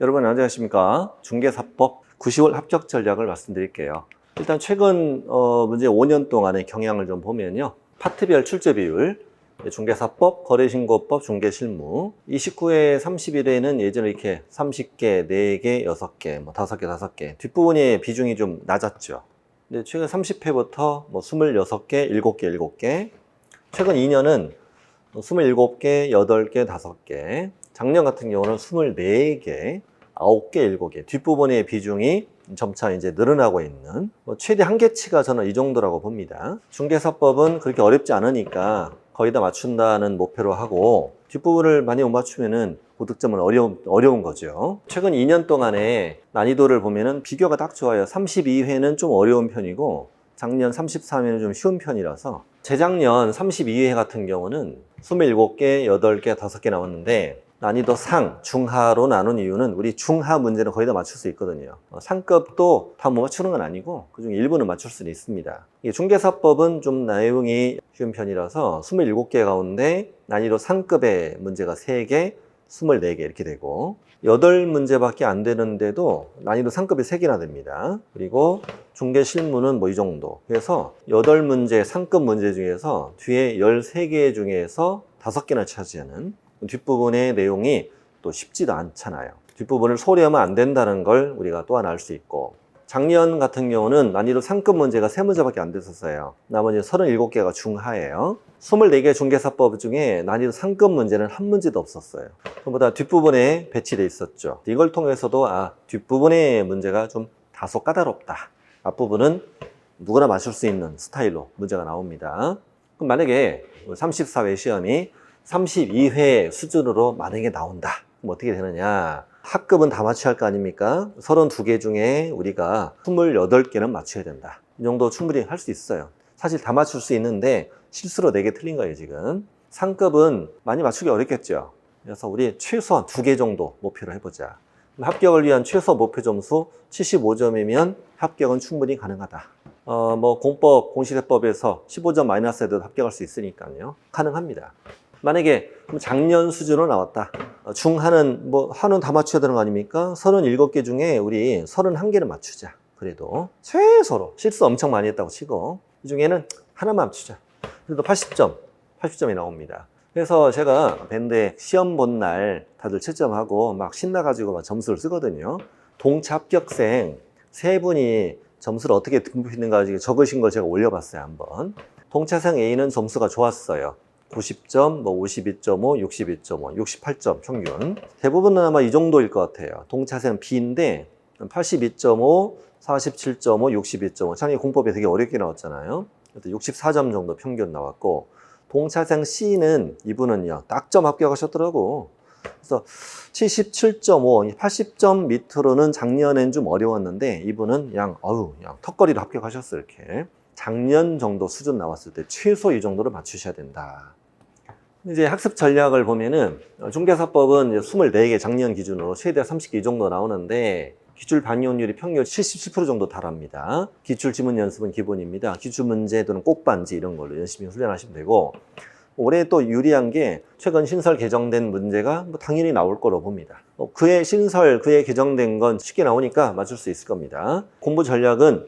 여러분 안녕하십니까? 중개사법 9시월 합격 전략을 말씀드릴게요. 일단 최근 어, 문제 5년 동안의 경향을 좀 보면요. 파트별 출제 비율 중개사법, 거래신고법, 중개실무. 29회 31회는 예전에 이렇게 30개, 4개, 6개, 뭐 5개, 5개 뒷부분의 비중이 좀 낮았죠. 근데 최근 30회부터 뭐 26개, 7개, 7개 최근 2년은 27개, 8개, 5개 작년 같은 경우는 24개, 9개, 7개 뒷부분의 비중이 점차 이제 늘어나고 있는 뭐 최대 한계치가 저는 이 정도라고 봅니다. 중개사법은 그렇게 어렵지 않으니까 거의 다 맞춘다는 목표로 하고 뒷부분을 많이 못 맞추면은 고득점은 어려운, 어려운 거죠. 최근 2년 동안의 난이도를 보면은 비교가 딱 좋아요. 32회는 좀 어려운 편이고 작년 33회는 좀 쉬운 편이라서 재작년 32회 같은 경우는 27개, 8개, 5개 나왔는데 난이도 상, 중하로 나눈 이유는 우리 중하 문제는 거의 다 맞출 수 있거든요. 어, 상급도 다 못 맞추는 건 아니고 그중 일부는 맞출 수는 있습니다. 이게 중개사법은 좀 내용이 쉬운 편이라서 27개 가운데 난이도 상급의 문제가 3개, 24개 이렇게 되고 8문제밖에 안 되는데도 난이도 상급이 3개나 됩니다. 그리고 중개 실무는 뭐 이 정도. 그래서 8문제 상급 문제 중에서 뒤에 13개 중에서 5개나 차지하는 뒷부분의 내용이 또 쉽지도 않잖아요. 뒷부분을 소리하면 안 된다는 걸 우리가 또 하나 알수 있고 작년 같은 경우는 난이도 상급 문제가 3문제밖에 안 됐었어요. 나머지 37개가 중하예요. 24개 중개사법 중에 난이도 상급 문제는 한 문제도 없었어요. 전부 다 뒷부분에 배치돼 있었죠. 이걸 통해서도 아, 뒷부분의 문제가 좀 다소 까다롭다. 앞부분은 누구나 맞출 수 있는 스타일로 문제가 나옵니다. 그럼 만약에 34회 시험이 32회 수준으로 만약에 나온다. 그럼 어떻게 되느냐? 학급은 다 맞춰야 할 거 아닙니까? 32개 중에 우리가 28개는 맞춰야 된다. 이 정도 충분히 할 수 있어요. 사실 다 맞출 수 있는데 실수로 4개 틀린 거예요, 지금. 상급은 많이 맞추기 어렵겠죠. 그래서 우리 최소한 2개 정도 목표로 해보자. 합격을 위한 최소 목표 점수 75점이면 합격은 충분히 가능하다. 어, 뭐 공법, 공시대법에서 15점 마이너스 해도 합격할 수 있으니까요. 가능합니다. 만약에 작년 수준으로 나왔다. 어, 중하는 뭐 하는 다 맞춰야 되는 거 아닙니까? 37개 중에 우리 31개를 맞추자. 그래도 최소로 실수 엄청 많이 했다고 치고 이 중에는 하나만 맞추자. 그래도 80점, 80점이 나옵니다. 그래서 제가 밴드에 시험 본 날 다들 채점하고 막 신나가지고 막 점수를 쓰거든요. 동차 합격생 세 분이 점수를 어떻게 등급했는가 적으신 걸 제가 올려봤어요, 한번. 동차생 A는 점수가 좋았어요. 90점, 뭐 52.5, 61.5, 68점 평균. 대부분은 아마 이 정도일 것 같아요. 동차생 B인데 82.5, 47.5, 62.5. 창의 공법이 되게 어렵게 나왔잖아요. 64점 정도 평균 나왔고 동차생 C는 이분은요 딱점 합격하셨더라고. 그래서 77.5, 80점 밑으로는 작년엔 좀 어려웠는데 이분은 양 어우 양 턱걸이로 합격하셨어요 이렇게. 작년 정도 수준 나왔을 때 최소 이 정도를 맞추셔야 된다. 이제 학습 전략을 보면은 어, 중개사법은 이제 24개 작년 기준으로 최대 30개 이 정도 나오는데 기출 반영률이 평균 77% 정도 달합니다. 기출 지문 연습은 기본입니다. 기출 문제 또는 꼭반지 이런 걸로 열심히 훈련하시면 되고 올해 또 유리한 게 최근 신설 개정된 문제가 뭐 당연히 나올 거로 봅니다. 어, 그의 신설, 그의 개정된 건 쉽게 나오니까 맞출 수 있을 겁니다. 공부 전략은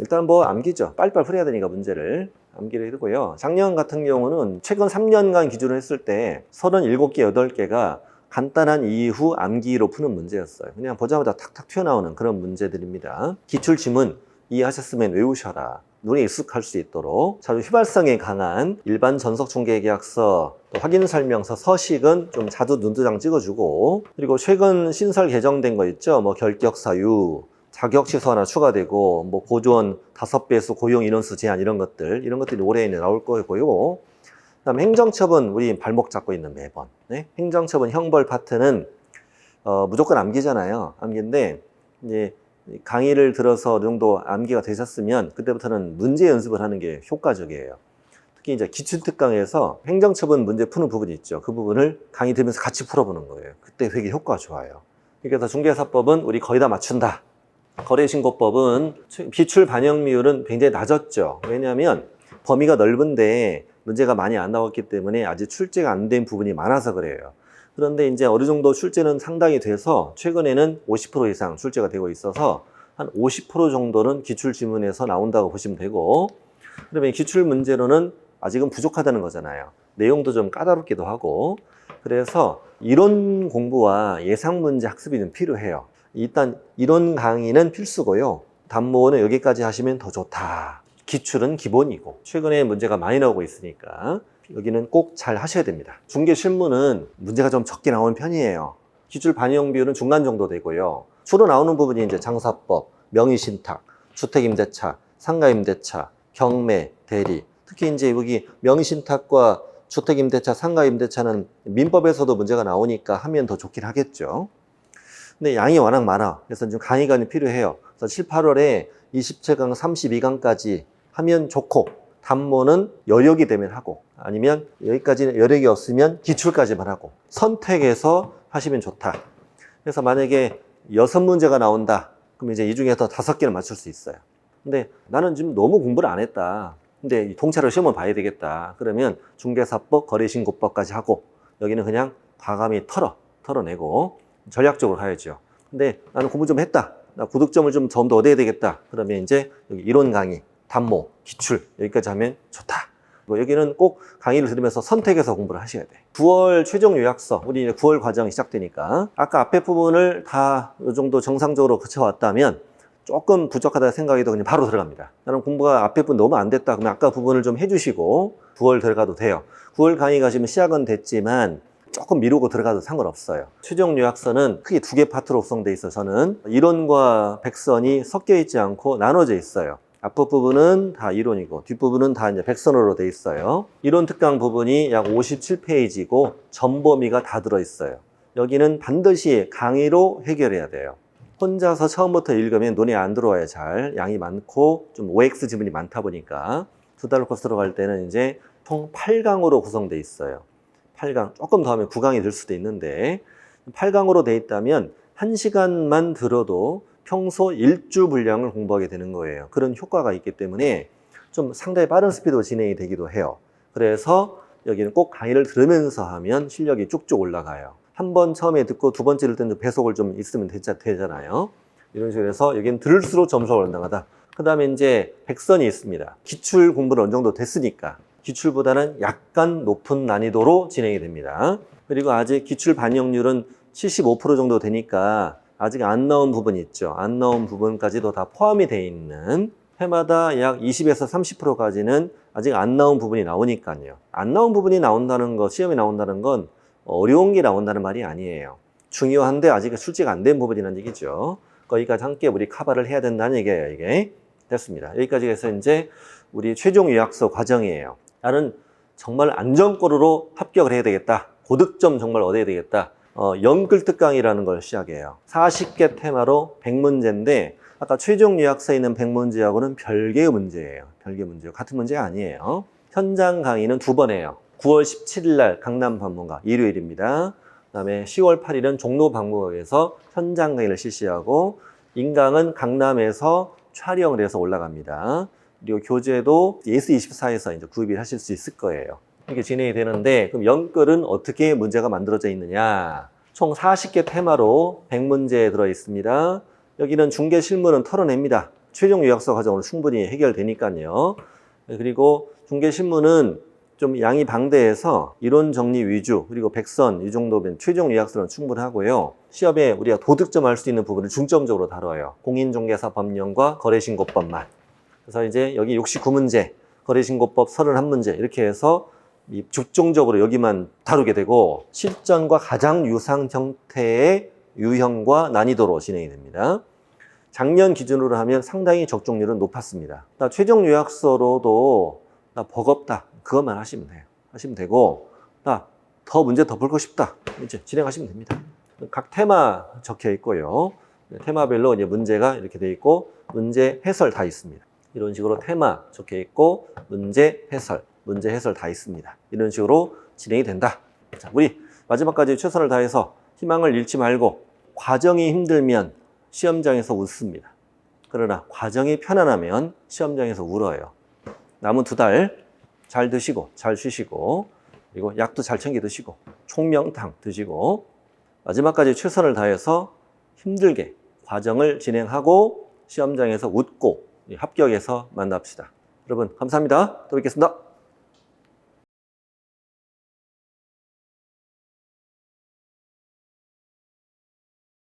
일단 뭐 암기죠. 빨리빨리 풀어야 되니까 문제를 암기를 해두고요. 작년 같은 경우는 최근 3년간 기준으로 했을 때 37개, 8개가 간단한 이후 암기로 푸는 문제였어요. 그냥 보자마자 탁탁 튀어나오는 그런 문제들입니다. 기출 지문 이해하셨으면 외우셔라. 눈에 익숙할 수 있도록 자주 휘발성에 강한 일반 전속 중개계약서 또 확인 설명서 서식은 좀 자주 눈도장 찍어주고 그리고 최근 신설 개정된 거 있죠 뭐 결격 사유 자격 취소 하나 추가되고 뭐 보조원 다섯 배수 고용 인원수 제한 이런 것들 이런 것들이 올해 내 나올 거고요. 그다음에 행정처분 우리 발목 잡고 있는 매번 네? 행정처분 형벌 파트는 어, 무조건 암기잖아요. 암기인데 이제 강의를 들어서 어느 정도 암기가 되셨으면 그때부터는 문제 연습을 하는 게 효과적이에요. 특히 이제 기출특강에서 행정처분 문제 푸는 부분이 있죠. 그 부분을 강의 들으면서 같이 풀어보는 거예요. 그때 되게 효과가 좋아요. 그래서 중개사법은 우리 거의 다 맞춘다. 거래신고법은 비출 반영률은 굉장히 낮았죠. 왜냐하면 범위가 넓은데 문제가 많이 안 나왔기 때문에 아직 출제가 안 된 부분이 많아서 그래요. 그런데 이제 어느 정도 출제는 상당히 돼서 최근에는 50% 이상 출제가 되고 있어서 한 50% 정도는 기출 지문에서 나온다고 보시면 되고 그러면 이 기출 문제로는 아직은 부족하다는 거잖아요. 내용도 좀 까다롭기도 하고 그래서 이론 공부와 예상 문제 학습이 좀 필요해요. 일단 이론 강의는 필수고요. 단모는 여기까지 하시면 더 좋다. 기출은 기본이고 최근에 문제가 많이 나오고 있으니까 여기는 꼭 잘 하셔야 됩니다. 중개 실무는 문제가 좀 적게 나오는 편이에요. 기출 반영 비율은 중간 정도 되고요. 주로 나오는 부분이 이제 장사법, 명의신탁, 주택임대차, 상가임대차, 경매, 대리. 특히 이제 여기 명의신탁과 주택임대차, 상가임대차는 민법에서도 문제가 나오니까 하면 더 좋긴 하겠죠. 근데 양이 워낙 많아. 그래서 좀 강의가 필요해요. 그래서 7, 8월에 27강, 32강까지 하면 좋고, 단모는 여력이 되면 하고, 아니면 여기까지는 여력이 없으면 기출까지만 하고, 선택해서 하시면 좋다. 그래서 만약에 여섯 문제가 나온다. 그럼 이제 이 중에서 다섯 개를 맞출 수 있어요. 근데 나는 지금 너무 공부를 안 했다. 근데 이 통째로 시험을 봐야 되겠다. 그러면 중개사법, 거래신고법까지 하고, 여기는 그냥 과감히 털어, 털어내고, 전략적으로 가야죠. 근데 나는 공부 좀 했다. 나 고득점을 좀좀더 얻어야 되겠다. 그러면 이제 여기 이론 강의, 단모, 기출 여기까지 하면 좋다. 뭐 여기는 꼭 강의를 들으면서 선택해서 공부를 하셔야 돼. 9월 최종 요약서, 우리 이제 9월 과정이 시작되니까 아까 앞에 부분을 다 이 정도 정상적으로 거쳐왔다면 조금 부족하다 생각해도 그냥 바로 들어갑니다. 나는 공부가 앞에 부분 너무 안 됐다. 그러면 아까 부분을 좀 해주시고 9월 들어가도 돼요. 9월 강의 가시면 시작은 됐지만 조금 미루고 들어가도 상관없어요. 최종 요약서는 크게 두 개 파트로 구성되어 있어서는 이론과 백선이 섞여 있지 않고 나눠져 있어요. 앞부분은 다 이론이고 뒷부분은 다 이제 백선으로 돼 있어요. 이론 특강 부분이 약 57페이지고 전범위가 다 들어 있어요. 여기는 반드시 강의로 해결해야 돼요. 혼자서 처음부터 읽으면 눈에 안 들어와요, 잘. 양이 많고 좀 OX 지문이 많다 보니까 두 달 코스로 갈 때는 이제 총 8강으로 구성돼 있어요. 8강, 조금 더 하면 9강이 될 수도 있는데 8강으로 돼 있다면 1시간만 들어도 평소 일주 분량을 공부하게 되는 거예요. 그런 효과가 있기 때문에 좀 상당히 빠른 스피드로 진행이 되기도 해요. 그래서 여기는 꼭 강의를 들으면서 하면 실력이 쭉쭉 올라가요. 한 번 처음에 듣고 두 번째를 듣는 배속을 좀 있으면 되잖아요. 이런 식으로 해서 여기는 들을수록 점수가 올라가다. 그 다음에 이제 백선이 있습니다. 기출 공부는 어느 정도 됐으니까. 기출보다는 약간 높은 난이도로 진행이 됩니다. 그리고 아직 기출 반영률은 75% 정도 되니까 아직 안 나온 부분이 있죠. 안 나온 부분까지도 다 포함이 되어 있는 해마다 약 20에서 30%까지는 아직 안 나온 부분이 나오니까요. 안 나온 부분이 나온다는 거, 시험에 나온다는 건 어려운 게 나온다는 말이 아니에요. 중요한데 아직 출제가 안 된 부분이라는 얘기죠. 거기까지 함께 우리 카바를 해야 된다는 얘기예요, 이게. 됐습니다. 여기까지 해서 이제 우리 최종 요약서 과정이에요. 나는 정말 안전거루로 합격을 해야 되겠다. 고득점 정말 얻어야 되겠다. 어, 연글 특강이라는 걸 시작해요. 40개 테마로 100문제인데 아까 최종 요약서에 있는 100문제하고는 별개의 문제예요. 별개 문제요. 같은 문제가 아니에요. 현장 강의는 두 번 해요. 9월 17일 날 강남 방문가 일요일입니다. 그다음에 10월 8일은 종로 방문각에서 현장 강의를 실시하고 인강은 강남에서 촬영을 해서 올라갑니다. 그리고 교재도 예스24에서 이제 구입을 하실 수 있을 거예요. 이렇게 진행이 되는데 그럼 연글은 어떻게 문제가 만들어져 있느냐? 총 40개 테마로 100문제 들어 있습니다. 여기는 중개 실무는 털어냅니다. 최종 요약서 과정으로 충분히 해결되니까요. 그리고 중개 실무는 좀 양이 방대해서 이론 정리 위주 그리고 백선 이 정도면 최종 요약서는 충분하고요. 시험에 우리가 도득점 할 수 있는 부분을 중점적으로 다뤄요. 공인중개사 법령과 거래신고법만. 그래서 이제 여기 69문제, 거래신고법 31문제 이렇게 해서 이 집중적으로 여기만 다루게 되고 실전과 가장 유사한 형태의 유형과 난이도로 진행이 됩니다. 작년 기준으로 하면 상당히 적중률은 높았습니다. 나 최종 요약서로도 나 버겁다. 그것만 하시면 돼요. 하시면 되고 나 더 문제 더 풀고 싶다. 이제 진행하시면 됩니다. 각 테마 적혀 있고요. 네, 테마별로 이제 문제가 이렇게 돼 있고 문제 해설 다 있습니다. 이런 식으로 테마 적혀 있고 문제 해설, 문제 해설 다 있습니다. 이런 식으로 진행이 된다. 자, 우리 마지막까지 최선을 다해서 희망을 잃지 말고 과정이 힘들면 시험장에서 웃습니다. 그러나 과정이 편안하면 시험장에서 울어요. 남은 두 달 잘 드시고 잘 쉬시고 그리고 약도 잘 챙겨 드시고 총명탕 드시고 마지막까지 최선을 다해서 힘들게 과정을 진행하고 시험장에서 웃고 합격해서 만납시다. 여러분 감사합니다. 또 뵙겠습니다.